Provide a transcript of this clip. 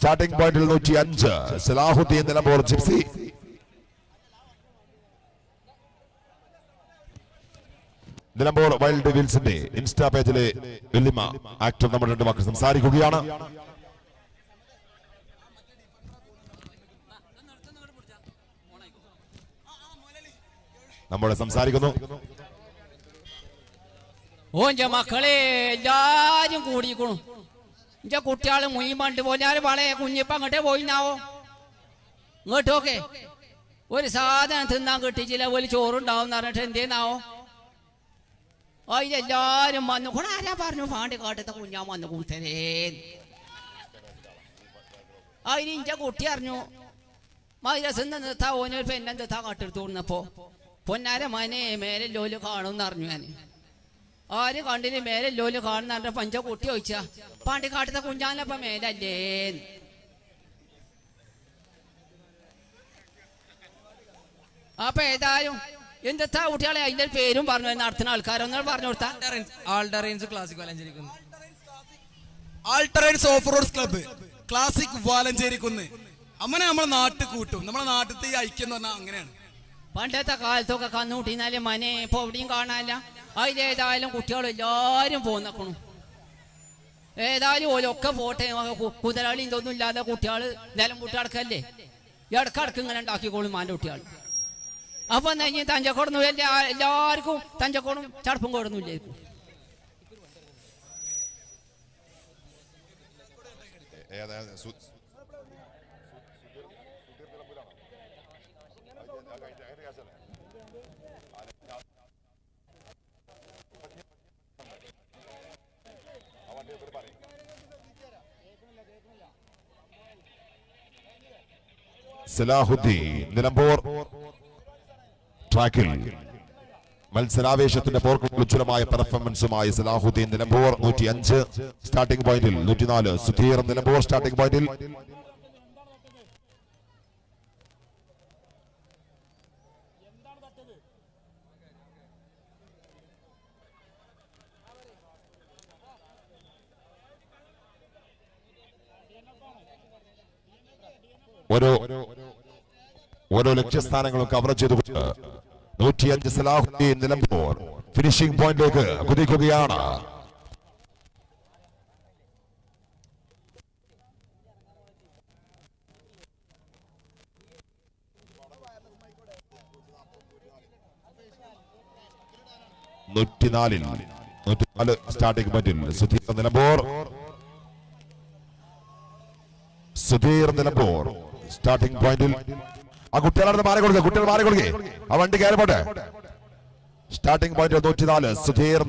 Starting പോയിന്റിൽ നൂറ്റി അഞ്ച് സലാഹുദ്ദീൻ നിലമ്പൂർ ജിപ്സി നിലമ്പൂർ വൈൽഡ് വീൽസിന്റെ ഇൻസ്റ്റാ പേജിലെ വെല്ലിമ ആക്ടർ നമ്മൾ രണ്ട് വാക്ക് സംസാരിക്കുകയാണ്. നമ്മൾ സംസാരിക്കുന്നു. ഓന്റെ മക്കളെ എല്ലാരും കൂടിക്കണു എന്റെ കുട്ടികൾ മുയിമണ്ട് പോലാൽ വളയെ കുഞ്ഞിപ്പ അങ്ങോട്ടേ പോയിന്നാവോ? ഇങ്ങോട്ടോക്കെ ഒരു സാധനം തിന്നാൻ കിട്ടിച്ചില്ല ഒരു ചോറുണ്ടാവും എന്ന് പറഞ്ഞിട്ട് എന്തേന്നാവോ? അതിലെല്ലാരും വന്നു. കൂടെ ആരാ പറഞ്ഞു? പാണ്ടി കാട്ടത്തെ കുഞ്ഞാ വന്നു കൂട്ടരേ അതിന് ഇന്റെ കുട്ടി അറിഞ്ഞു. മൈരസ് നിർത്താ. ഓനൊരു പെണ്ണെന്താ കാട്ടെടുത്തു കൊടുന്നപ്പോ. പൊന്നാര മനെ മേലെ ലോൽ കാണുമെന്ന് അറിഞ്ഞു ഞാൻ ആരും കണ്ടിന് മേലെ ലോൽ കാണുന്ന പഞ്ച കുട്ടി ചോദിച്ച പാണ്ടിക്കാട്ടത്തെ കുഞ്ഞാനപ്പ മേലല്ലേ? അപ്പൊ ഏതായാലും എന്താ കുട്ടികളെ അതിന്റെ പേരും പറഞ്ഞു നടത്തുന്ന ആൾക്കാരൊന്നും പറഞ്ഞു കൊടുത്താ? ആൾഡറേൻസ് ക്ലാസിക് വലഞ്ചേരിക്കുന്നു. ആൾട്ടറൈൻസ് off roads club classic Valanchery കുന്ന് അമ്മനെ നമ്മളെ നാട്ടിൽ കൂട്ടും. നമ്മളെ നാട്ടിലത്തെ ഈ ഐക്യം എന്ന് പറഞ്ഞാൽ അങ്ങനെയാണ്. പണ്ടത്തെ കാലത്തൊക്കെ കന്നുകൂട്ടിന്നാൽ മനെ ഇപ്പൊ എവിടെയും കാണാനില്ല. അതിലേതായാലും കുട്ടികൾ എല്ലാരും പോന്നക്കണു. ഏതായാലും ഓലൊക്കെ പോട്ടെ കുതിരാളി ഇതൊന്നും ഇല്ലാതെ കുട്ടികൾ നിലം കൂട്ടി അടക്കല്ലേ ഇടക്കടക്ക് ഇങ്ങനെ ഉണ്ടാക്കിക്കോളും മാന്റെ കുട്ടികൾ അപ്പൊ ഇനി തഞ്ചക്കോടൊന്നും എല്ലാ എല്ലാവർക്കും തഞ്ചക്കോടും ചടപ്പും കോടൊന്നും ഇല്ലായിരിക്കും. സലാഹുദ്ദീൻ നിലമ്പൂർ. ട്രാക്കിൽ മത്സരാവേശത്തിന്റെ പോർക്കും ഉജ്ജ്വലമായ പെർഫോമൻസുമായി സലാഹുദ്ദീൻ നിലമ്പൂർ നൂറ്റി അഞ്ച് സ്റ്റാർട്ടിംഗ് പോയിന്റിൽ നൂറ്റിനാല്. സുധീർ നിലമ്പൂർ സ്റ്റാർട്ടിംഗ് പോയിന്റിൽ ഓരോ ഓരോ ലക്ഷ്യസ്ഥാനങ്ങളും കവർ ചെയ്തുകൊണ്ട് നൂറ്റിയഞ്ച് സലാഹുദ്ദീൻ നിലമ്പൂർ ഫിനിഷിംഗ് പോയിന്റിലേക്ക് കുതിക്കുകയാണ്. സ്റ്റാർട്ടിംഗ് പോയിന്റിൽ സുധീർ നിലമ്പൂർ. സുധീർ നിലമ്പൂർ. സ്റ്റാർട്ടിംഗ് പോയിന്റിൽ ആ കുട്ടികളെ മാറി കൊടുക്കുക കുട്ടികൾ മാറി കൊടുക്കേ. ആ വണ്ടി കയറി പോട്ടെ. സ്റ്റാർട്ടിംഗ് പോയിന്റ് നൂറ്റിനാല്. സുധീർ